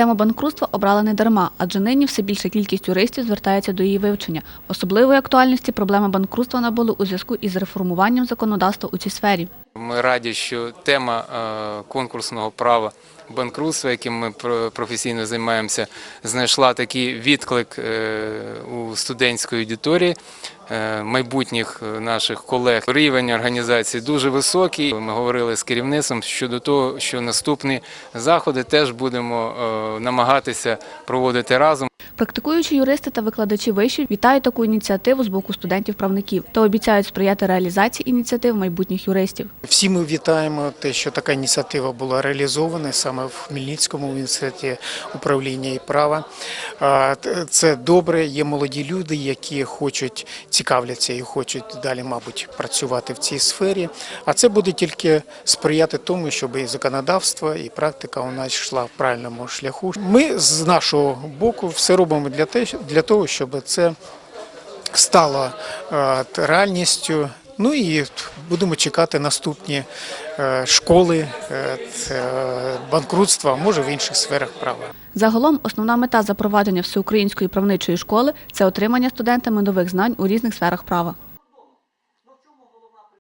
Тему банкрутства обрали не дарма, адже нині все більша кількість юристів звертається до її вивчення. Особливої актуальності проблеми банкрутства набули у зв'язку із реформуванням законодавства у цій сфері. Ми раді, що тема е, конкурсного права банкрутства, яким ми про- професійно займаємося, знайшла такий відклик е, у студентської аудиторії. е, Майбутніх наших колег рівень організації дуже високий. Ми говорили з керівництвом щодо того, що наступні заходи теж будемо намагатися проводити разом. Практикуючі юристи та викладачі вишів вітають таку ініціативу з боку студентів-правників та обіцяють сприяти реалізації ініціатив майбутніх юристів. Всі ми вітаємо те, що така ініціатива була реалізована саме в Хмельницькому університеті управління і права. Це добре. Є молоді люди, які хочуть цікавляться і хочуть далі, мабуть, працювати в цій сфері. А це буде тільки сприяти тому, щоб і законодавство, і практика у нас йшла в правильному шляху. Ми з нашого боку все робимо для те, для того, щоб це стало е, реальністю. Ну і будемо чекати наступні е, школи е, банкрутства, може в інших сферах права. Загалом, основна мета запровадження всеукраїнської правничої школи це отримання студентами нових знань у різних сферах права.